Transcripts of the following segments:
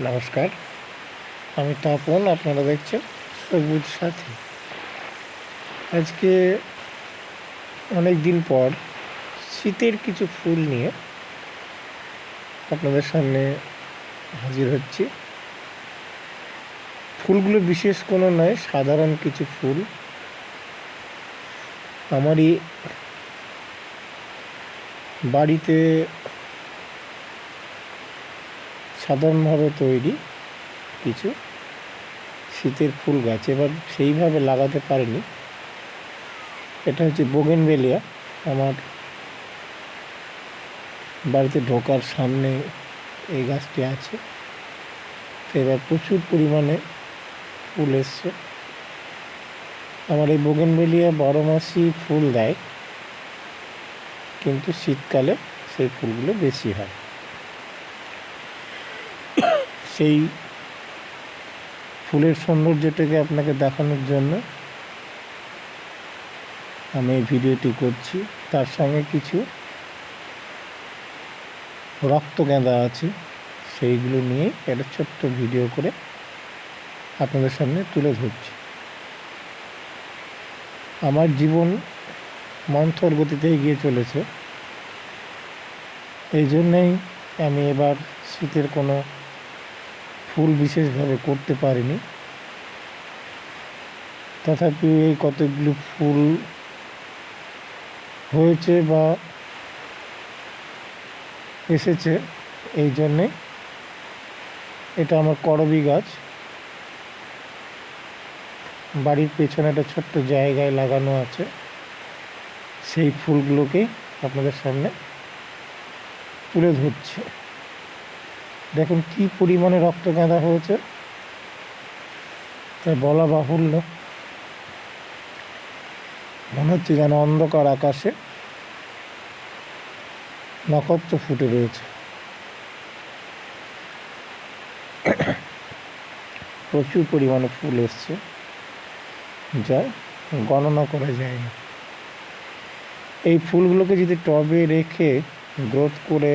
নমস্কার। আমি তপন, আপনারা দেখছেন সবুজ সাথী। আজকে অনেক দিন পর শীতের কিছু ফুল নিয়ে আপনাদের সামনে হাজির হচ্ছি। ফুলগুলো বিশেষ কোনো নয়, সাধারণ কিছু ফুল। আমারই বাড়িতে সাধারণভাবে তৈরি কিছু শীতের ফুল গাছ। এবার সেইভাবে লাগাতে পারিনি। এটা হচ্ছে বোগেনভেলিয়া। আমার বাড়িতে ঢোকার সামনে এই গাছটি আছে। তো এবার প্রচুর পরিমাণে ফুল এসছে। আমার এই বোগেনভেলিয়া বারো মাসই ফুল দেয়, কিন্তু শীতকালে সেই ফুলগুলো বেশি হয়। সেই ফুলের সৌন্দর্যটাকে আপনাকে দেখানোর জন্য আমি এই ভিডিওটি করছি। তার সঙ্গে কিছু রক্ত গেঁদা আছে, সেইগুলো নিয়ে একটা ছোট্ট ভিডিও করে আপনাদের সামনে তুলে ধরছি। আমার জীবন মন্থর গতিতে এগিয়ে চলেছে। এই জন্যেই আমি এবার শীতের কোনো ফুল বিশেষভাবে করতে পারিনি। তথাপি এই কতগুলো ফুল হয়েছে বা এসেছে এই জন্যে এটা আমার করবি গাছ। বাড়ির পেছনে একটা ছোট্ট জায়গায় লাগানো আছে। সেই ফুলগুলোকেই আপনাদের সামনে তুলে ধরছে। দেখুন কি পরিমাণে রক্ত গাঁদা হয়েছে। তাই বলা বাহুল্য। মনে হচ্ছে যেন অন্ধকার আকাশে নক্ষত্র ফুটে রয়েছে। প্রচুর পরিমাণে ফুল এসছে, যা গণনা করা যায় না এই ফুলগুলোকে যদি টবে রেখে গ্রোথ করে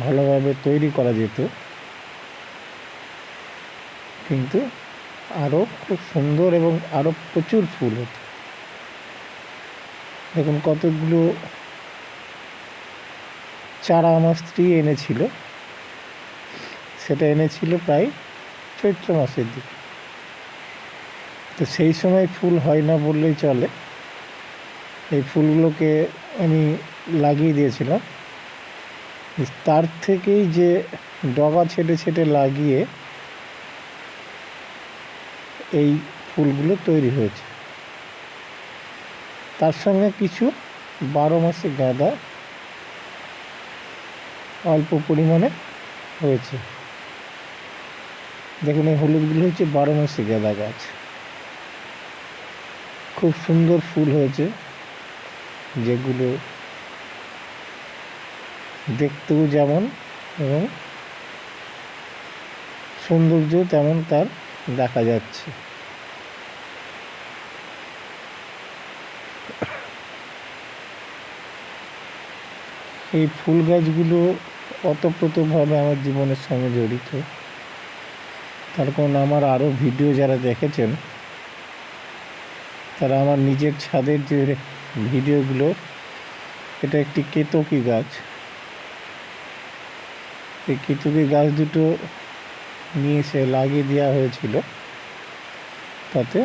ভালোভাবে তৈরি করা যেত। কিন্তু আরও খুব সুন্দর এবং আরও প্রচুর ফুল হতো। দেখুন কতগুলো চারা আমার স্ত্রী এনেছিল। সেটা এনেছিল প্রায় চৈত্র মাসের দিকে। তো সেই সময় ফুল হয় না বললেই চলে। এই ফুলগুলোকে আমি লাগিয়ে দিয়েছিলাম। তার থেকেই যে ডগা ছেটে ছেটে লাগিয়ে এই ফুলগুলো তৈরি হয়েছে। তার সঙ্গে কিছু বারো মাসে গাঁদা অল্প পরিমাণে হয়েছে। দেখুন, এই হলুদগুলো হচ্ছে বারো মাসে গাঁদা গাছ। খুব সুন্দর ফুল হয়েছে যেগুলো দেখতেও যেমন এবং সৌন্দর্য তেমন তার দেখা যাচ্ছে। এই ফুল গাছগুলো অতপ্রতভাবে আমার জীবনের সঙ্গে জড়িত। তার কারণ আমার আরও ভিডিও যারা দেখেছেন, তারা আমার নিজের ছাদের যে ভিডিওগুলো, এটা একটি কেতকী গাছ। এই কেতকী গাছ দুটো নিয়ে এসে লাগিয়ে দেওয়া হয়েছিল। তাতে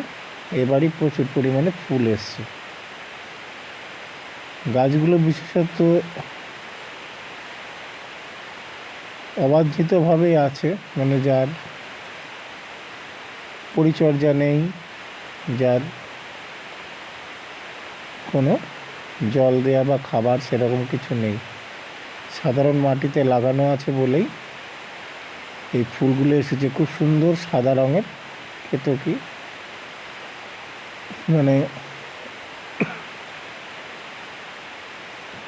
এবারই প্রচুর পরিমাণে ফুল এসছে। গাছগুলো বিশেষত অবাঞ্ছিতভাবেই আছে মানে যার পরিচর্যা নেই, যার কোনো জল দেওয়া বা খাবার সেরকম কিছু নেই। সাধারণ মাটিতে লাগানো আছে বলেই এই ফুলগুলো এসেছে। খুব সুন্দর সাদা রঙের। কেতকি মানে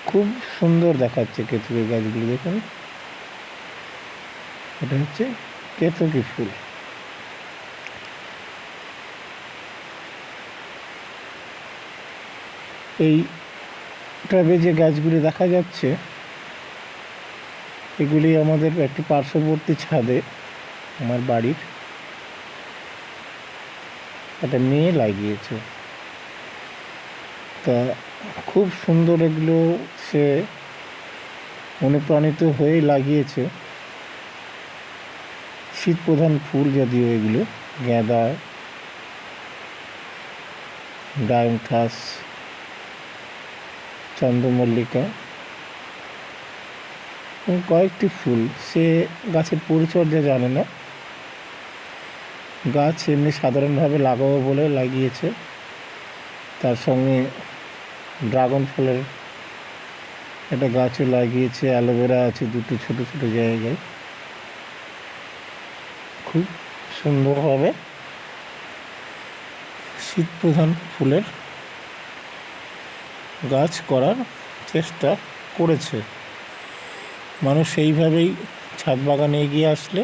খুব সুন্দর দেখাচ্ছে কেতকি গাছগুলো, দেখুন। এটা হচ্ছে কেতকি ফুল। এই টবে যে গাছগুলি দেখা যাচ্ছে। এগুলি আমাদের একটি পার্শ্ববর্তী ছাদে, আমার বাড়ির। একটা মেয়ে লাগিয়েছে। তা খুব সুন্দর এগুলো সে অনুপ্রাণিত হয়ে লাগিয়েছে। শীত প্রধান ফুল যদিও এগুলো, গাঁদা ডায়মথাস চন্দ্রমল্লিকা। কয়েকটি ফুল, সে গাছের পরিচর্যা জানে না। গাছ এমনি সাধারণভাবে লাগাবো বলে লাগিয়েছে। তার সঙ্গে ড্রাগন ফলের একটা গাছও লাগিয়েছে, অ্যালোভেরা আছে দুটো ছোট ছোট জায়গায়। খুব সুন্দরভাবে শীত প্রধান ফুলের গাছ করার চেষ্টা করেছে। মানুষ সেইভাবেই ছাদ বাগানে এগিয়ে আসলে